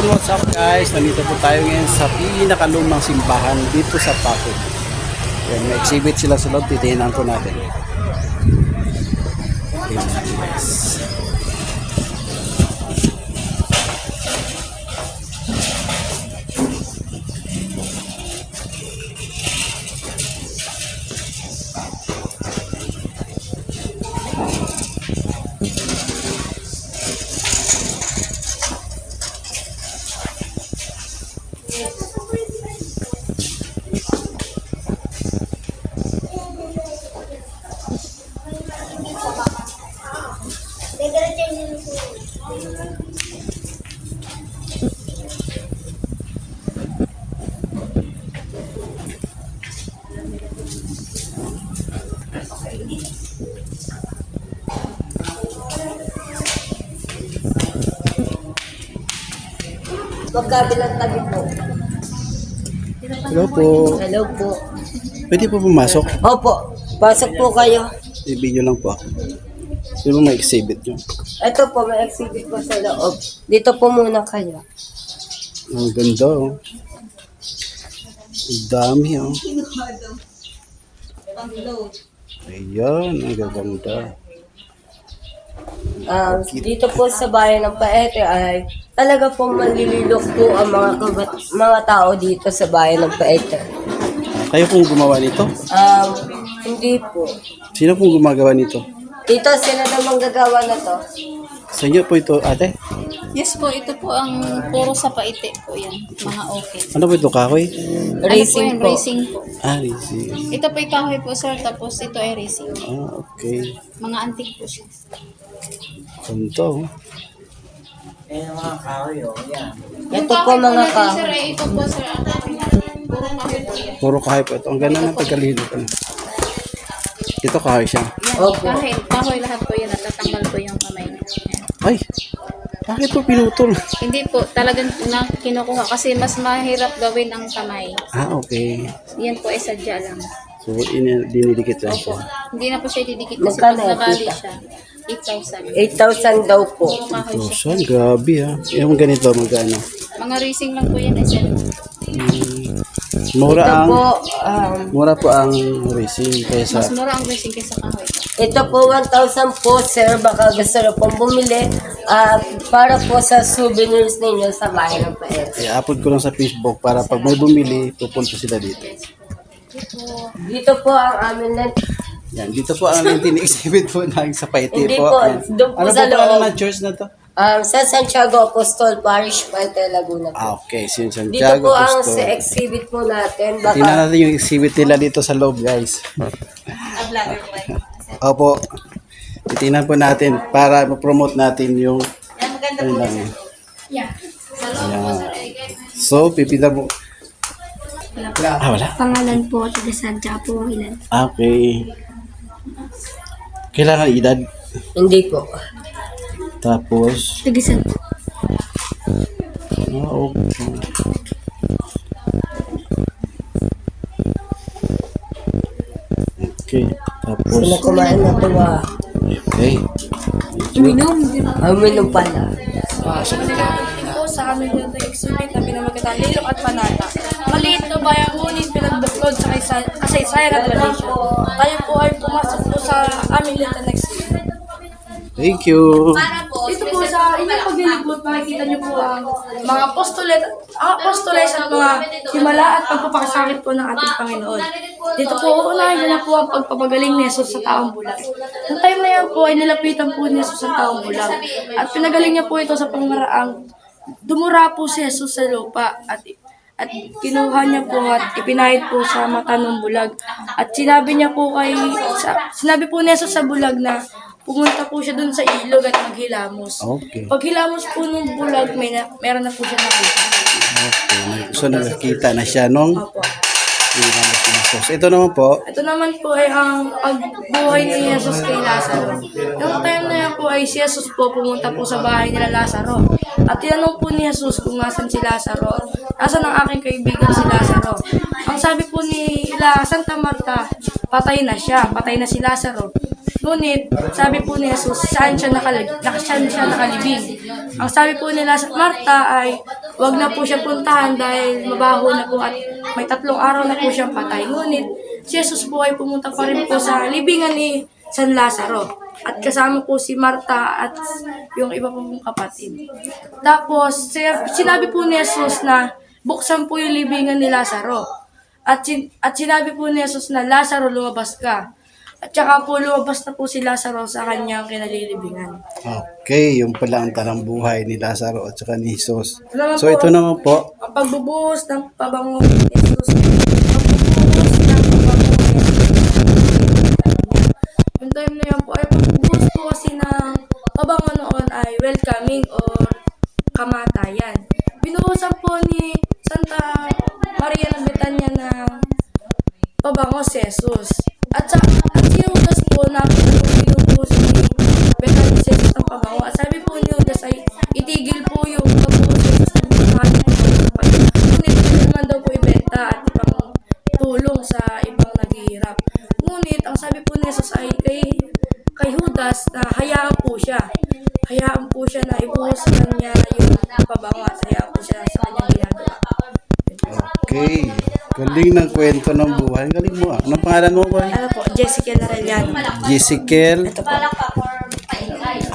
Yo, what's up guys? Nandito po tayo ngayon sa pinakalumang simbahan dito sa Paco. Yan, may exhibit sila sa loob. Titinan po natin. Magkabilang tabi po. Hello po. Hello po. Pwede po pumasok? Opo, pasok po kayo. I-video lang po ako. Di ba may exhibit nyo? Ito po, may exhibit po sa loob. Dito po muna kayo. Ang ganda oh. Ang dami oh. Ayan, ang gaganda. Um, dito po sa bayan ng Paete ay talaga po manlililok po ang mga kabat, mga tao dito sa bayan ng Paete. Kayo pong gumawa nito? Um, hindi po. Sino pong gumagawa nito? Dito sila namang gagawa na to. Sa inyo po ito, ate? Yes po, ito po ang puro sa paite po yan, mga okay. Ano po ito, kahoy? Racing ano po. po. yan, Racing po. Ah, racing. Ito po yung kahoy po sir, tapos ito ay racing. Ah, okay. Mga antique po siya. Ganda oh. Ito po mga natin, ka. Sir, ay ito po sir, ang puro kahoy po yan. Puro kahoy po ito. Ang ganda ng pagkalino ko. Ito kahoy siya. Yan, Opo. kahoy, kahoy lahat po yan, natatanggal po yung kamay niya. Ay! Bakit po pinutol? Hindi po, talagang na kinukuha kasi mas mahirap gawin ang kamay. Ah, okay. Yan po ay sadya lang. So, in dinidikit lang Opo. siya. Hindi na po siya didikit kasi Magkano pag yan, nakali tita? siya, 8,000. 8,000 daw po. Puro kahoy siya. so, grabe ha. Yung ganito, magkano? Mga racing lang po yan ay sir. Mura Ito ang... po, um, Mura po ang racing kaysa... Mas mura ang racing kaysa kahoy. Ito po 1,000 po sir, baka gusto na pong bumili ah, para po sa souvenirs ninyo sa bayan ng Paete. I-upload ko lang sa Facebook para pag may bumili, pupunta sila dito. Dito po ang amin na, Yan, dito po ang exhibit po ng sa Paite Hindi po. doon po ano sa po pala loob. ng church na to? Um, sa Santiago Apostol Parish, Paete, Laguna po. Ah, okay. Dito Santiago po ang Apostol. sa exhibit po natin, Tingnan baka natin yung exhibit nila dito sa loob, guys. Opo. Titingnan po natin para ma-promote natin yung ano lang. Yeah. Ayan. So, pipila mo. Ah, wala. Pangalan po, taga Sadya po ang ilan. Ah, Okay. Kailangan edad. hindi po. Tapos, Taga San ah, okay. Okay. Tapos, Sino kumain na tuwa? okay. Uminom. Uminom pala. po sa aming ganito exhibit na pinamagatan Lilok at Panata. Maliit na bayan ngunit pinagbuklod sa kaysa- kasaysayan at tradisyon. Tayo po ay pumasok po sa aming ganito exhibit. Thank you. Dito po sa inyong paglilibot, makikita niyo po ang mga apostolet, ang apostoles at mga himala at pagpapakasakit po ng ating Panginoon. Dito po, uunahin niyo na po ang pagpapagaling ni Jesus sa taong bulag. Noong time na yan po ay nilapitan po ni Jesus sa taong bulag. At pinagaling niya po ito sa pangmaraang dumura po si Jesus sa lupa at at kinuha niya po at ipinahid po sa mata ng bulag. At sinabi niya po kay, sa, sinabi po ni Jesus sa bulag na pumunta po siya dun sa ilog at maghilamos. Okay. Pag hilamos po ng bulag, may na, meron na po siya nakita. Okay. So, nakakita na siya nung Opo. Pinamos ni Jesus. Ito naman po, Ito naman po ay ang pagbuhay ni Jesus kay Lazaro. Yung time na yan po ay si Jesus po pumunta po sa bahay nila Lazaro. At tinanong po ni Jesus kung nasan si Lazaro. Nasaan ang aking kaibigan si Lazaro? Ang sabi po ni La Santa Marta, patay na siya, patay na si Lazaro. Ngunit, sabi po ni Jesus, saan siya, nakalig, nak- saan siya nakalibing? Ang sabi po nila sa Marta ay, wag na po siya puntahan dahil mabaho na po at may tatlong araw na po siyang patay. Ngunit, si Jesus po ay pumunta pa rin po sa libingan ni San Lazaro. At kasama po si Marta at yung iba pong kapatid. Tapos, si- sinabi po ni Jesus na buksan po yung libingan ni Lazaro. At, sin- at sinabi po ni Jesus na, Lazaro, lumabas ka. At saka po lumabas na po si Lazaro sa kanyang kinalilibingan. Okay, yung pala ang tarang buhay ni Lazaro at saka ni Jesus. So ito naman po, Ang pagbubuhos ng pabango ni Jesus. Pagbubuhos ng pabango ni Jesus. Yung time na yan po, ay pagbubuhos po kasi ng pabango noon ay welcoming or kamatayan. Binuhusan po ni Santa Maria ng Betania ng pabango si Jesus. Galing ng kwento ng buhay. Galing mo ah. Anong pangalan mo boy? Ano po, Jessica Narellano. Jessikel. Ito po.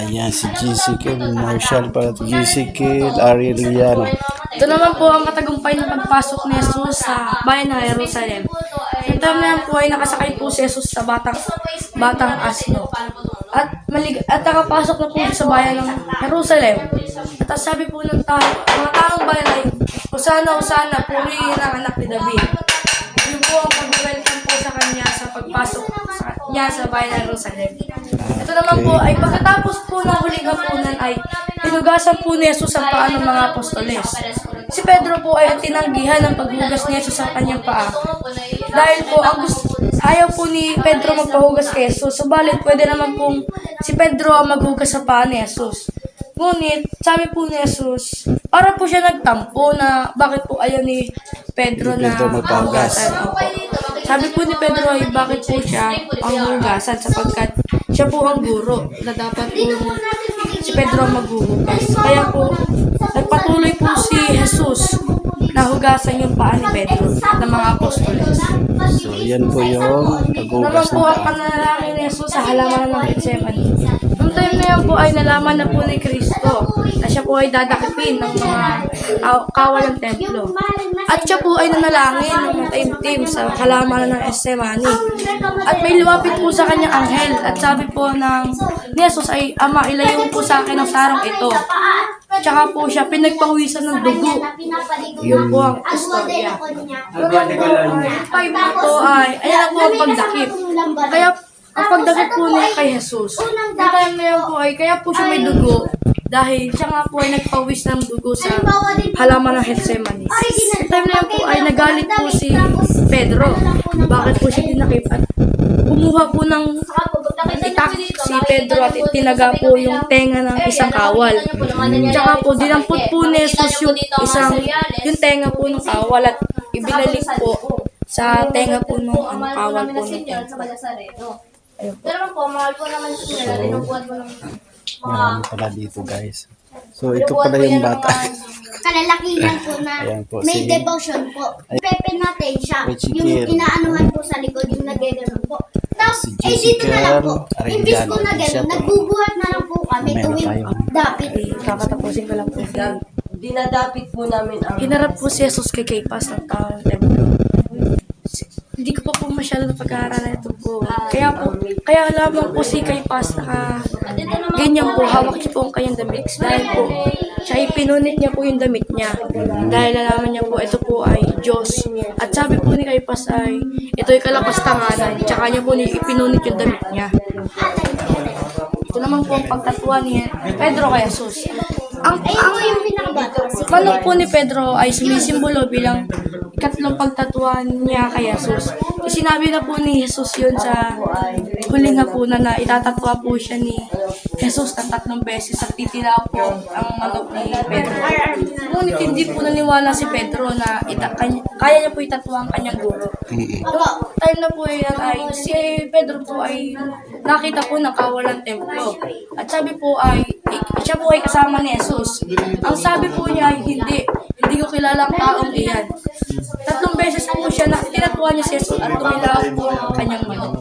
Ayan, si Jessikel Marshall para to Jessikel Arieliano. Ito naman po ang katagumpay ng pagpasok ni Jesus sa bayan ng Jerusalem. Yung time na yan po ay nakasakay po si Jesus sa batang, batang asno. At, malig at nakapasok na po sa bayan ng Jerusalem. At sabi po ng tao, mga taong bayan ay, Usana, Usana, purihin ang anak ni David. Pag-welcome po sa pagpasok sa, niya sa bayan ng Jerusalem. Ito naman po ay pagkatapos po ng huling hapunan ay hinugasan po ni Jesus ang paa ng mga apostoles. Si Pedro po ay tinanggihan ng paghugas ni Jesus sa kanyang paa. Dahil po ang gusto, ayaw po ni Pedro magpahugas kay Jesus, subalit pwede naman pong si Pedro ang maghugas sa paa ni Jesus. Ngunit, sabi po ni Jesus, para po siya nagtampo na bakit po ayaw ni Pedro Ni na Pedro magpahugas. hugasan. Opo. Sabi po ni Pedro ay bakit po siya ang hugasan sapagkat siya po ang guro na dapat po si Pedro ang maghuhugas. Kaya po, nagpatuloy po si Jesus na hugasan yung paa ni Pedro ng mga apostoles. So yan po yung Naman paghugas po ng ang paa. panalangin ni Jesus sa halaman ng Gethsemane. Noong time na yan po ay nalaman na po ni Kristo na siya po ay dadakipin ng mga aw- kawal ng templo. At siya po ay nanalangin ng mataimtim sa halaman ng Gethsemane. At may lumapit po sa kanyang anghel at sabi po ng ni Jesus ay, Ama, ilayo po sa akin ang sarong ito. Tsaka po siya pinagpawisan ng dugo. Yun po ang istorya. Five na po ay, ayan na po ang pagdakip. Kaya, ang pagdakip po niya kay Jesus. Yung time na yan po ay, kaya po siya may dugo. Dahil siya nga po ay nagpawis ng dugo sa halaman ng Gethsemane. Yung time na yan po ay nagalit po si Pedro. Bakit po siya dinakip at kumuha po ng itak si Pedro at itinaga po yung tenga ng isang kawal. Tsaka po, dinampot po ni Jesus yung isang, yung tenga po ng kawal at ibinalik po sa tenga po ng ano, kawal po Pero naman po, mahal po naman po nila. Dinubuhat po ng Marami pala dito guys. So ito pala yung bata. kalalakihan po na Ayan po, may si- devotion po. Pepe natin siya. Yung inaanuhan po sa likod, yung nagaganon po. Tapos, Si eh dito na lang po. Imbis po na po. nagbubuhat na lang po kami Meron tuwing tayo. dapit. Kakatapusin ko lang po. Dinadapit po namin ang Hinarap po si Jesus kay Kaypas ng tao. Hindi ko pa po masyado na pag-aaralan ito po. Kaya po, kaya lamang po si Kaypas naka ganyan po, hawak niya po ang kanyang damit. Dahil po, siya ipinunit niya po yung damit niya. Dahil nalaman niya po, ito po ay Diyos. At sabi po ni Kaypas ay, ito ay kalapastanganan. Tsaka niya po ni ipinunit yung damit niya. Ito naman po ang pagtatuan ni Pedro kay Jesus. Ang, ang yung pinakabata. Manok po ni Pedro ay sumisimbolo bilang ikatlong pagtatuan niya kay Jesus. Sinabi na po ni Jesus yun sa huling hapunan na itatatwa po siya ni Jesus ng tatlong beses at titila po ang manok ni Pedro. Ngunit hindi po naniwala si Pedro na ita, kanya, kaya niya po itatwa ang kanyang guro. Nung time na po yan ay si Pedro po ay nakita po ng kawalan templo. At sabi po ay, siya po ay kasama ni Jesus. Ang sabi po niya ay, hindi, hindi ko kilala ang taong iyan. Tatlong beses po siya na tinatuan niya si Jesus at tumilaw po ang kanyang manok.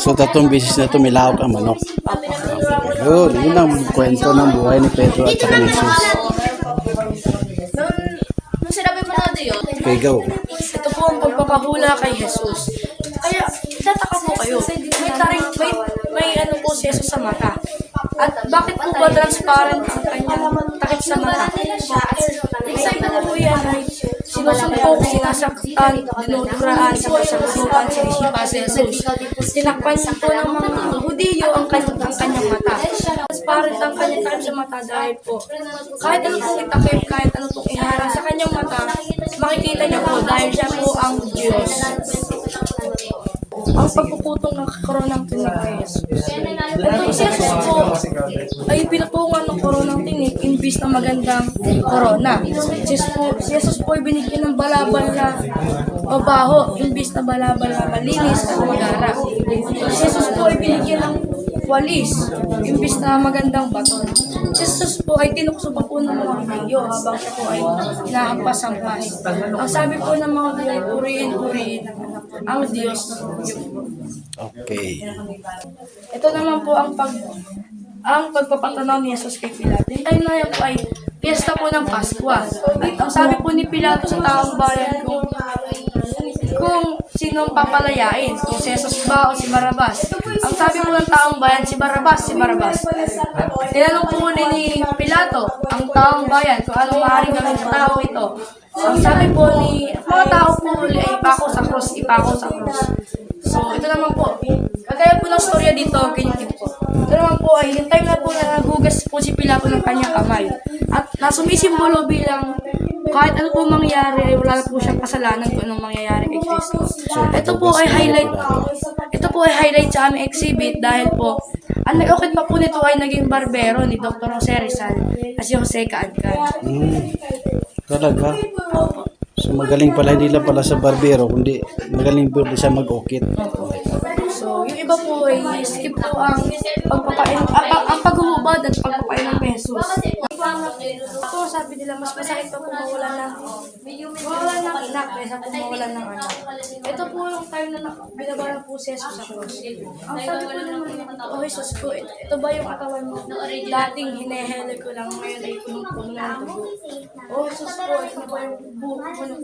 So, tatlong beses na tumilawak ang manok. Yun, yun ang kwento ng buhay ni Pedro at saka ni Jesus. Okay, go. Ito po ang pagpapahula kay Jesus. Kaya, kayo. May taring, may, may ano po si Jesus sa mata. At bakit po ba transparent ang kanyang takip sa mata? Isang po yan ay sinusumpok, sinasaktan, dinuduraan, sinasaksukan, sinisipa si Jesus. Tinakpan niya po ng mga Hudiyo ang kanyang, ang kanyang mata. Transparent ang kanyang takip sa mata dahil po kahit ano pong itakip, kahit ano pong iharang sa kanyang mata, makikita niyo po dahil siya po ang Diyos. Ang pagpuputong ng koronang tinig kay Jesus. Ito si Jesus po ay pinutungan ng koronang tinig imbis na magandang korona. Si Jesus po ay binigyan ng balabal na mabaho imbis na balabal na malinis at magara. Si Jesus po ay binigyan ng walis imbis na magandang baton. Si Jesus po ay tinukso pa po ng mga video habang siya po ay nahampas ang sabi po ng mga Diyos, purihin, purihin ang Diyos. Okay. Ito naman po ang pag ang pagpapatanaw ni Jesus kay Pilato. Yung time na yan po ay piyesta po ng Pasko. Ang sabi po ni Pilato sa taong bayan kung kung sinong papalayain, kung si Jesus ba o si Barabas. Ang sabi po ng taong bayan, si Barabas, si Barabas. Tinanong po ni, Pilato, ang taong bayan, kung anong maaaring gawin sa tao ito. Ang sabi po ni mga tao po uli ay ipako sa krus, ipako sa krus. So, ito naman po, kagaya po ng storya dito, ganyan po. Ito naman po ay, yung time na po na nagugas po si Pilato ng kanyang kamay. At nasumisimbolo bilang kahit ano po mangyari, ay wala na po siyang kasalanan kung anong mangyayari kay Kristo. Ito po ay highlight, ito po ay highlight sa aming exhibit dahil po, ang nag-ukit pa po nito ay naging barbero ni Dr. Jose Rizal at si Jose Caadcan. Hmm. Talaga. So, magaling pala, hindi lang pala sa barbero, kundi magaling po siya mag-ukit. So, yung iba po ay skip po ang pagpapain, ang, ang, ang paghuhubad at pagpapain ng pesos. Ito, sabi nila, mas masakit pa kung mawala ng, mawala ng anak kaysa kung mawala ng anak. Ito po yung time na na- binabara po si Jesus sa cross. Ang sabi ko naman, oh Jesus ko, ito, ito ba yung katawan mo? Dating hinehele ko lang, ngayon ay punong-puno ng dugo. Oh Jesus ko, ito ba yung buhok ko na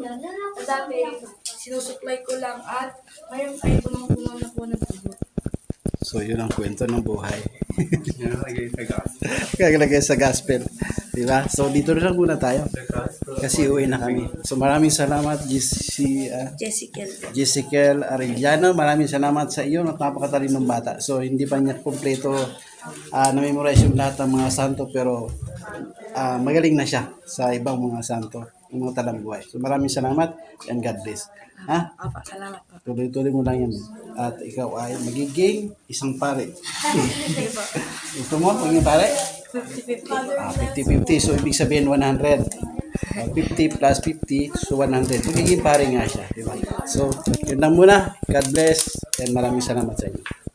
Dati, sinusupply ko lang at ngayon ay punong-puno na po ng dugo. So, yun ang kwento ng buhay. Kagalagay sa gospel. Diba? So, dito na lang muna tayo. Kasi uwi na kami. So, maraming salamat, GC, ah, Jessica. Jessica Arellano. Maraming salamat sa iyo. Napakatalinong bata. So, hindi pa niya kompleto ah, na-memorize yung lahat ng mga santo. Pero, ah, magaling na siya sa ibang mga santo. Mga talang buhay. So, maraming salamat and God bless. Ha? Apa, salamat po. Tuloy-tuloy mo lang yan. At ikaw ay magiging isang pare. Gusto mo maging pare? 50-50. Ah, 50-50. So, ibig sabihin 100. Ah, 50 plus 50, so 100. Magiging pare nga siya. Di ba? So, yun lang muna. God bless. And maraming salamat sa inyo.